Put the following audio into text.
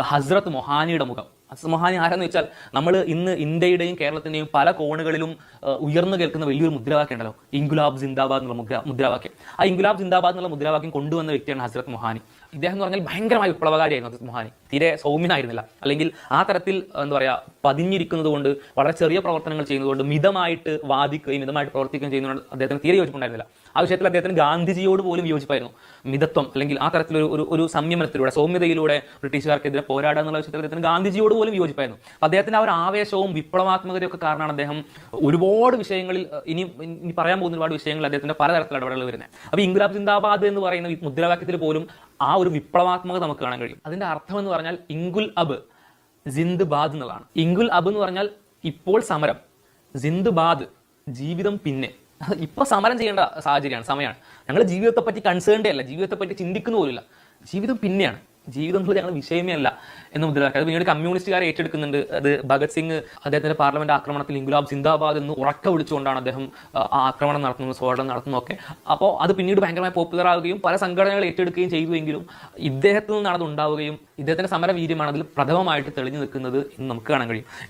ഹസ്രത്ത് മൊഹാനിയുടെ മുഖം ഹസ്രത്ത് മൊഹാനി ആരെന്ന് വെച്ചാൽ നമ്മൾ ഇന്ന് ഇന്ത്യയുടെയും കേരളത്തിന്റെയും പല കോണുകളിലും ഉയർന്നു കേൾക്കുന്ന വലിയൊരു മുദ്രാവാക്യം ഉണ്ടല്ലോ. ഇൻഗുലാബ് ജിന്ദാബാദ് എന്നുള്ള മുദ്ര മുദ്രാവാക്യം. ആ ഇൻഗുലാബ് ജിന്ദാബാദ് എന്നുള്ള മുദ്രാവാക്യം കൊണ്ടുവന്ന വ്യക്തിയാണ് ഹസ്രത്ത് മൊഹാനി. ഇദ്ദേഹം എന്ന് പറഞ്ഞാൽ ഭയങ്കരമായ വിപ്ലവകാരിയായിരുന്നു ഹസരത് മൊഹാനി. തീരെ സൗമ്യനായിരുന്നില്ല. അല്ലെങ്കിൽ ആ തരത്തിൽ എന്താ പറയുക പതിഞ്ഞിരിക്കുന്നത് കൊണ്ട് വളരെ ചെറിയ പ്രവർത്തനങ്ങൾ ചെയ്യുന്നതുകൊണ്ട് മിതമായിട്ട് വാദിക്കുകയും മിതമായിട്ട് പ്രവർത്തിക്കുകയും ചെയ്യുന്നതുകൊണ്ട് അദ്ദേഹത്തിന് തീരെ യോജിപ്പുണ്ടായിരുന്നില്ല. ആ വിഷയത്തിൽ അദ്ദേഹത്തിന് ഗാന്ധിജിയോട് പോലും യോജിപ്പായിരുന്നു. മിതത്വം അല്ലെങ്കിൽ ആ തരത്തിലൊരു ഒരു ഒരു സംയമനത്തിലൂടെ സൗമ്യതയിലൂടെ ബ്രിട്ടീഷുകാർക്കെതിരെ പോരാടുക എന്നുള്ള വിഷയത്തിൽ അദ്ദേഹത്തിന് ഗാന്ധിജിയോട് പോലും യോജിപ്പായിരുന്നു അദ്ദേഹത്തിന്റെ ആ ഒരു ആവേശവും വിപ്ലവാത്മകതയും ഒക്കെ കാരണമാണ് അദ്ദേഹം ഒരുപാട് വിഷയങ്ങളിൽ ഇനി ഇനി പറയാൻ പോകുന്ന ഒരുപാട് വിഷയങ്ങൾ അദ്ദേഹത്തിന്റെ പലതരത്തിലുള്ള ഇടപെടലുകൾ വരുന്നത്. അപ്പൊ ഇൻഗുലാബ് സിന്ദാബാദ് എന്ന് പറയുന്ന മുദ്രാവാക്യത്തിൽ പോലും ആ ഒരു വിപ്ലവാത്മകത നമുക്ക് കാണാൻ കഴിയും. അതിന്റെ അർത്ഥം എന്ന് പറഞ്ഞാൽ ഇംഗുൽ അബ് ജിന്ദ് ബാദ് എന്നുള്ളതാണ്. ഇംഗുൽ അബ് എന്ന് പറഞ്ഞാൽ ഇപ്പോൾ സമരം ജിന്ദ് ബാദ് ജീവിതം പിന്നെ. ഇപ്പൊ സമരം ചെയ്യേണ്ട സാഹചര്യമാണ് സമയമാണ്. ഞങ്ങൾ ജീവിതത്തെ പറ്റി കൺസേൺഡേ അല്ല ജീവിതത്തെ പറ്റി ചിന്തിക്കുന്ന പോലുമില്ല. ജീവിതം പിന്നെയാണ്. ജീവിതം എന്നുള്ളത് ഞങ്ങൾ വിഷയമേ അല്ല എന്ന് മുദ്രാവാക്യം അത് പിന്നീട് കമ്മ്യൂണിസ്റ്റുകാരെ ഏറ്റെടുക്കുന്നുണ്ട്. അത് ഭഗത് സിംഗ് അദ്ദേഹത്തിന്റെ പാർലമെന്റ് ആക്രമണത്തിൽ ഇംഗുലാബ് സിന്ദാബാദ് എന്ന് ഉറക്ക വിളിച്ചുകൊണ്ടാണ് അദ്ദേഹം ആക്രമണം നടത്തുന്നത് സ്ഫോടനം നടത്തുന്നതൊക്കെ. അപ്പോൾ അത് പിന്നീട് ഭയങ്കരമായി പോപ്പുലർ ആവുകയും പല സംഘടനകൾ ഏറ്റെടുക്കുകയും ചെയ്തുവെങ്കിലും ഇദ്ദേഹത്തിൽ നിന്നാണ് അത് ഉണ്ടാവുകയും ഇദ്ദേഹത്തിന്റെ സമരവീര്യമാണ് അതിൽ പ്രഥമമായിട്ട് തെളിഞ്ഞു നിൽക്കുന്നത് എന്ന് നമുക്ക് കാണാൻ കഴിയും.